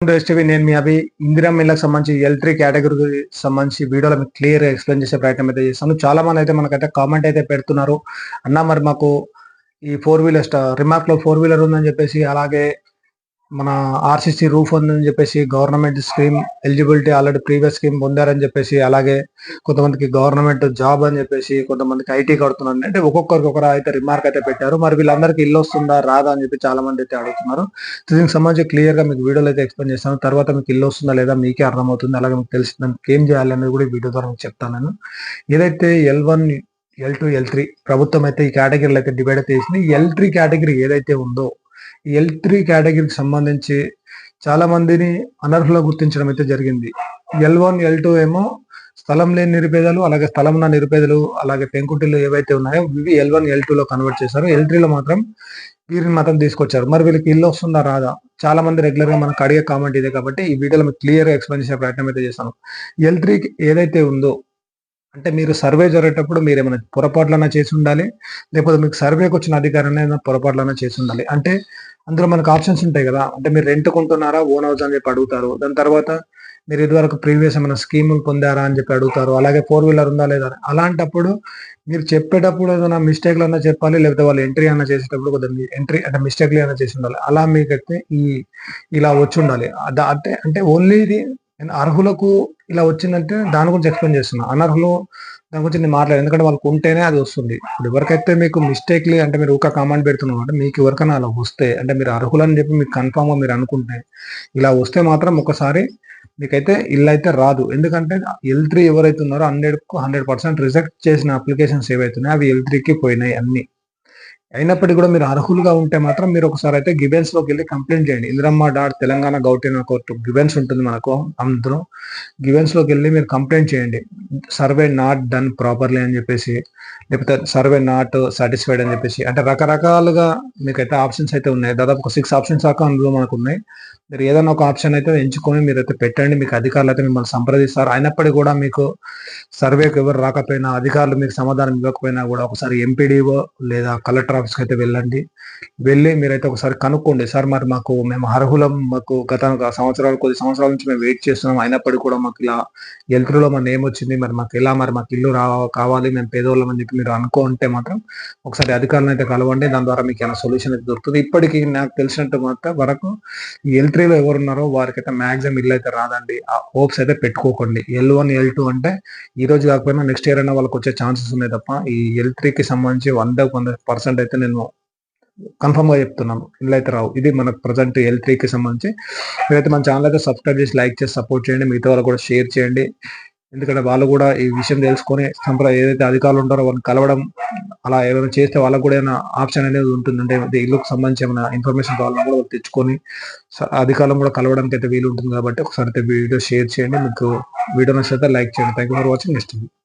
TV నేను మీ అవి ఇందిరా మిల్లకు సంబంధించి ఎల్ త్రీ కేటగిరీకి సంబంధించి వీడియోలో మీకు క్లియర్ ఎక్స్ప్లెయిన్ చేసే ప్రయత్నం అయితే చేస్తాను. చాలా మంది అయితే మనకైతే కామెంట్ అయితే పెడుతున్నారు. అన్న మరి మాకు ఈ ఫోర్ వీలర్ రిమార్క్లో ఫోర్ వీలర్ ఉందని చెప్పేసి అలాగే మన ఆర్సీసీ రూఫ్ ఉందని చెప్పేసి government scheme eligibility already previous scheme పొందారని చెప్పేసి అలాగే కొంతమందికి గవర్నమెంట్ జాబ్ అని చెప్పేసి కొంతమందికి ఐటీ కడుతున్నారు అంటే ఒక్కొక్కరికి ఒకరు అయితే రిమార్క్ అయితే పెట్టారు. మరి వీళ్ళందరికీ ఇల్లు వస్తుందా రాదా అని చెప్పి చాలా మంది అయితే అడుగుతున్నారు. దీనికి సంబంధించి క్లియర్గా మీకు వీడియోలో అయితే ఎక్స్ప్లెయిన్ చేస్తాను. తర్వాత మీకు ఇల్లు వస్తుందా లేదా మీకే అర్థమవుతుంది. అలాగే మీకు తెలిసిన దానికి ఏం చేయాలి అనేది కూడా వీడియో ద్వారా మీకు చెప్తాను నేను. ఏదైతే L one L two L three ప్రభుత్వం అయితే ఈ కేటగిరీలు అయితే డివైడ్ అయితే చేసింది. ఎల్ త్రీ కేటగిరీ ఏదైతే ఉందో ఎల్ త్రీ కేటగిరీకి సంబంధించి చాలా మందిని అనర్హులు గుర్తించడం అయితే జరిగింది. ఎల్ వన్ ఎల్ టూ ఏమో స్థలం లేని నిరుపేదలు అలాగే స్థలం ఉన్న నిరుపేదలు అలాగే పెంకుటిల్లు ఏవైతే ఉన్నాయో ఇవి ఎల్ వన్ ఎల్లో కన్వర్ట్ చేశారు. ఎల్లో మాత్రం వీరిని మాత్రం తీసుకొచ్చారు. మరి వీళ్ళకి ఇల్లు వస్తుందా రాదా? చాలా మంది రెగ్యులర్గా మనకు అడిగే కామెంట్ ఇదే కాబట్టి ఈ వీడియోలో క్లియర్గా ఎక్స్ప్లెయిన్ చేసే ప్రయత్నం అయితే చేస్తాను. ఎల్ త్రీ ఏదైతే ఉందో అంటే మీరు సర్వే జరిగేటప్పుడు మీరు ఏమైనా పొరపాట్లన్నా చేసి ఉండాలి? లేకపోతే మీకు సర్వేకి వచ్చిన అధికారాన్ని ఏమైనా పొరపాట్లన్నా చేసి ఉండాలి? అంటే అందులో మనకు ఆప్షన్స్ ఉంటాయి కదా. అంటే మీరు రెంట్ కొంటున్నారా? ఓన్ హౌస్ అని చెప్పి అడుగుతారు. దాని తర్వాత మీరు ఇదివరకు ప్రీవియస్ ఏమైనా స్కీములు పొందారా అని చెప్పి అడుగుతారు. అలాగే ఫోర్ వీలర్ ఉందా లేదా? అలాంటప్పుడు మీరు చెప్పేటప్పుడు ఏదైనా మిస్టేక్లు అన్నా చెప్పాలి. లేకపోతే వాళ్ళు ఎంట్రీ అన్నా చేసేటప్పుడు కొద్దిగా ఎంట్రీ అంటే మిస్టేక్లు అన్నా చేసి ఉండాలి. అలా మీకైతే ఈ ఇలా వచ్చి ఉండాలి. అంటే అంటే ఓన్లీ ఇది అర్హులకు ఇలా వచ్చిందంటే దాని గురించి ఎక్స్ప్లెయిన్ చేస్తున్నా. అనర్హులు దాని గురించి నేను మాట్లాడదు ఎందుకంటే వాళ్ళకు ఉంటేనే అది వస్తుంది. ఇప్పుడు ఎవరికైతే మీకు మిస్టేక్లీ అంటే మీరు ఒక కామెంట్ పెడుతున్నాం అంటే మీకు ఎవరికైనా అలా వస్తే అంటే మీరు అర్హులని చెప్పి మీకు కన్ఫామ్గా మీరు అనుకుంటే ఇలా వస్తే మాత్రం ఒకసారి మీకైతే ఇల్లు అయితే రాదు. ఎందుకంటే ఎల్ త్రీ ఎవరైతే ఉన్నారో హండ్రెడ్కు హండ్రెడ్ పర్సెంట్ రిజెక్ట్ చేసిన అప్లికేషన్స్ ఏవైతున్నాయో అవి ఎల్ త్రీకి పోయినాయి అన్ని. అయినప్పటికీ కూడా మీరు అర్హులుగా ఉంటే మాత్రం మీరు ఒకసారి అయితే గివెన్స్లోకి వెళ్ళి కంప్లైంట్ చేయండి. ఇంద్రమ్మ డాట్ తెలంగాణ గౌటీన కోర్టు గివెన్స్ ఉంటుంది మనకు అందులో. గివెన్స్లోకి వెళ్ళి మీరు కంప్లైంట్ చేయండి. సర్వే నాట్ డన్ ప్రాపర్లీ అని చెప్పేసి లేకపోతే సర్వే నాట్ సాటిస్ఫైడ్ అని చెప్పేసి అంటే రకరకాలుగా మీకైతే ఆప్షన్స్ అయితే ఉన్నాయి. దాదాపు ఒక సిక్స్ ఆప్షన్స్ దాకా అందులో మనకు ఉన్నాయి. మీరు ఏదైనా ఒక ఆప్షన్ అయితే ఎంచుకొని మీరు అయితే పెట్టండి. మీకు అధికారులు అయితే మిమ్మల్ని సంప్రదిస్తారు. అయినప్పటికీ కూడా మీకు సర్వేకి ఎవరు రాకపోయినా అధికారులు మీకు సమాధానం ఇవ్వకపోయినా కూడా ఒకసారి ఎంపీడీఓ లేదా కలెక్టర్ ఆఫీస్కి అయితే వెళ్ళండి. వెళ్ళి మీరైతే ఒకసారి కనుక్కోండి. సార్ మరి మాకు మేము అర్హులం మాకు గత సంవత్సరాలు కొద్ది సంవత్సరాల నుంచి మేము వెయిట్ చేస్తున్నాం. అయినప్పటికీ కూడా మాకు ఇలా ఎల్త్రులో మన నేమ్ వచ్చింది. మరి మాకు ఎలా మరి మాకు ఇల్లు రా కావాలి మేము పేదోళ్ళం అని చెప్పి మీరు అనుకుంటే మాత్రం ఒకసారి అధికారులను అయితే కలవండి. దాని ద్వారా మీకు ఏమైనా సొల్యూషన్ అయితే దొరుకుతుంది. ఇప్పటికీ నాకు తెలిసినట్టు మాత్రం వరకు ఈ ఎల్ త్రీలో ఎవరున్నారో వారికైతే మాక్సిమం ఇల్లు అయితే రాదండి. ఆ హోప్స్ అయితే పెట్టుకోకండి. ఎల్ వన్ ఎల్ టూ అంటే ఈ రోజు కాకపోయినా నెక్స్ట్ ఇయర్ అయినా వాళ్ళకి వచ్చే ఛాన్సెస్ ఉన్నాయి తప్ప ఈ ఎల్కి సంబంధించి వంద వంద పర్సెంట్ అయితే నేను కన్ఫర్మ్గా చెప్తున్నాను. ఇల్లు అయితే రావు. ఇది మనకు ప్రజెంట్ ఎల్కి సంబంధించి. మీరైతే మన ఛానల్ అయితే సబ్స్క్రైబ్ చేసి లైక్ చేసి సపోర్ట్ చేయండి. మిగతా వాళ్ళు కూడా షేర్ చేయండి. ఎందుకంటే వాళ్ళు కూడా ఈ విషయం తెలుసుకొని సంప్రదాయ ఏదైతే అధికారులు ఉంటారో వాళ్ళని కలవడం అలా ఏమైనా చేస్తే వాళ్ళకు కూడా ఏమైనా ఆప్షన్ అనేది ఉంటుంది. అంటే ఇల్లుకు సంబంధించి ఏమైనా ఇన్ఫర్మేషన్ కావాలన్నా కూడా తెచ్చుకొని స- అధికారులను కూడా కలవడానికి అయితే వీలు ఉంటుంది కాబట్టి ఒకసారి అయితే వీడియో షేర్ చేయండి. మీకు వీడియో నచ్చితే లైక్ చేయండి. Thank you for watching next